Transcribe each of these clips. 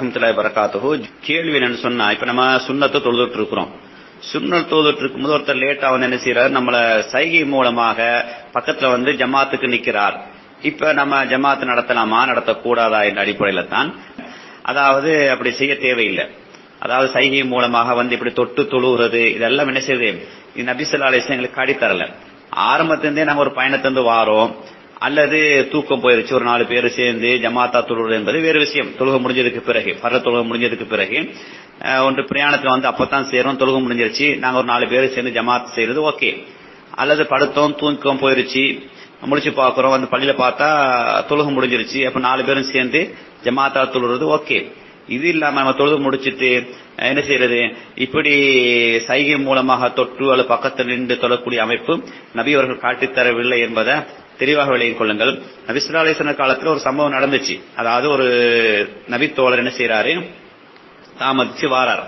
ரஹமத்துல்லாஹி வரகாத்துஹு கேள்வி என்னன்னு சொன்னா இப்ப நம்ம சுண்ணத்தை தொழுதுட்டு இருக்கிறோம் சுண்ணத் தொழுதுட்டு இருக்கும்போது ஒருத்தர் லேட்டா வந்து என்ன செய்யறாரு நம்மள சைகை மூலமாக பக்கத்துல வந்து ஜமாத்துக்கு நிக்கிறார். இப்ப நம்ம ஜமாத்து நடத்தலாமா? நடத்தக்கூடாதா என்ற அடிப்படையில தான். அதாவது அப்படி செய்ய தேவையில்லை. அதாவது சைகை மூலமாக வந்து இப்படி தொட்டு தொழுகிறது இதெல்லாம் என்ன செய்யுது இது நபிசல்லா அலிஸ்லாம் எங்களுக்கு காடித்தரல ஆரம்பத்திலிருந்தே நம்ம ஒரு பயணத்தை வந்து வாரோம். அல்லது தூக்கம் போயிருச்சு ஒரு நாலு பேர் சேர்ந்து ஜமாத்தா தொழுவது என்பது வேறு விஷயம். தொழுகை முடிஞ்சதுக்கு பிறகு பர தொழுகை முடிஞ்சதுக்கு பிறகு ஒன்று பிரயாணத்தில் வந்து அப்பத்தான் சேரும் தொழுகை முடிஞ்சிருச்சு நாங்கள் ஒரு நாலு பேர் சேர்ந்து ஜமாத் செய்யறது ஓகே. அல்லது படுத்தோம் தூக்கம் போயிருச்சு முடிச்சு பார்க்கிறோம் வந்து பள்ளியில பார்த்தா தொழுகை முடிஞ்சிருச்சு அப்ப நாலு பேரும் சேர்ந்து ஜமாத்தா தொழுறது ஓகே. இது இல்லாம நம்ம தொழுது முடிச்சிட்டு என்ன செய்யறது இப்படி சைகை மூலமாக தொட்டு அல்லது பக்கத்தில் நின்று தொழக்கூடிய அமைப்பு நபி அவர்கள் காட்டித்தரவில்லை என்பதை தெளிவாக விலகிக் கொள்ளுங்கள். நபிசுல்லாசன காலத்தில் ஒரு சம்பவம் நடந்துச்சு. அதாவது ஒரு நபித்தோழர் என்ன செய்யறாரு தாமதிச்சு வாரார்.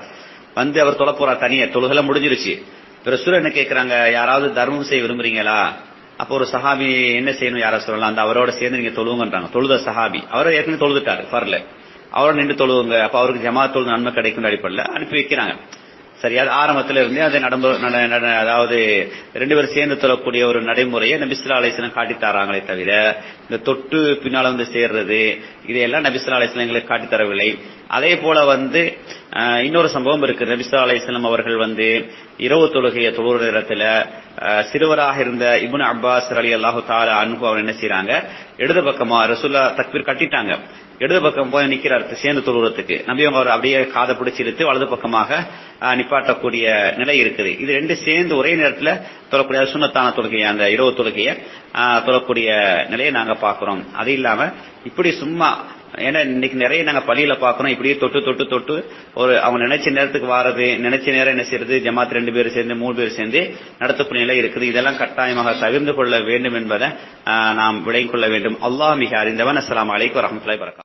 வந்து அவர் தொலை போறார் தனியா. தொழுகெல்லாம் முடிஞ்சிருச்சு. ரசூல் என்ன கேட்கிறாங்க யாராவது தர்மம் செய்ய விரும்புறீங்களா? அப்போ ஒரு சஹாபி என்ன செய்யணும் யாரா சொல்லலாம்? அந்த அவரோட சேர்ந்து நீங்க தொழுவுங்கன்றாங்க தொழுத சஹாபி. அவரை ஏற்கனவே தொழுதுட்டாரு பரல. அவரோட நின்று தொழுவுங்க. அப்ப அவருக்கு ஜமாத் தொழுது நன்மை கிடைக்கும் அடிப்படையில் அனுப்பி வைக்கிறாங்க. சரி அது ஆரம்பத்தில் இருந்தே அதை நடந்து நட- அதாவது ரெண்டு பேரும் சேர்ந்து தொழக்கூடிய ஒரு நடைமுறையை நபிசுல்லா அலிஸ்லாம் காட்டித் தராங்களே தவிர இந்த தொட்டு பின்னால் வந்து சேர்றது இதையெல்லாம் நபிசுல்லா அலிஸ்லாம் எங்களுக்கு காட்டித்தரவில்லை அதே போல வந்து இன்னொரு சம்பவம் இருக்கு. நபிசுல்லா அலிஸ்லாம் அவர்கள் வந்து இரவு தொழுகையை தொழுகிற நேரத்தில் சிறுவராக இருந்த இபுன் அப்பாஸ் அலி அல்லாஹு தாலா அன்பு அவர் என்ன செய்யறாங்க இடது பக்கமா ரசுல்லா தக்பீர் கட்டிட்டாங்க. இடது பக்கம் போய் நிக்கிறார் சேர்ந்து தொழுகிறதுக்கு நம்பி அவங்க அவர் அப்படியே காதை பிடிச்சி இழுத்து வலது பக்கமாக நிப்பாட்டக்கூடிய நிலை இருக்குது. இது ரெண்டு சேர்ந்து ஒரே நேரத்தில் தொழக்கூடிய சுண்ணத்தான தொழுகையை அந்த இரவு தொழுகையை அஹ், தொழக்கூடிய நிலையை நாங்க பாக்குறோம் அது இல்லாம இப்படி சும்மா ஏன்னா இன்னைக்கு நிறைய நாங்க பள்ளியில பாக்குறோம் இப்படியே தொட்டு தொட்டு தொட்டு ஒரு அவங்க நினைச்ச நேரத்துக்கு வாரது நினைச்ச நேரம் என்ன செய்யறது? ஜமாத் ரெண்டு பேரும் சேர்ந்து மூணு பேர் சேர்ந்து நடத்தக்கூடிய நிலை இருக்குது. இதெல்லாம் கட்டாயமாக தவிர்ந்து கொள்ள வேண்டும் என்பதை நாம் விளங்கிக் கொள்ள வேண்டும். அல்லாஹ் மிக அறிந்தவன். அஸ்லாம் அலைக்கு வரமத்துல வரகாத்துஹு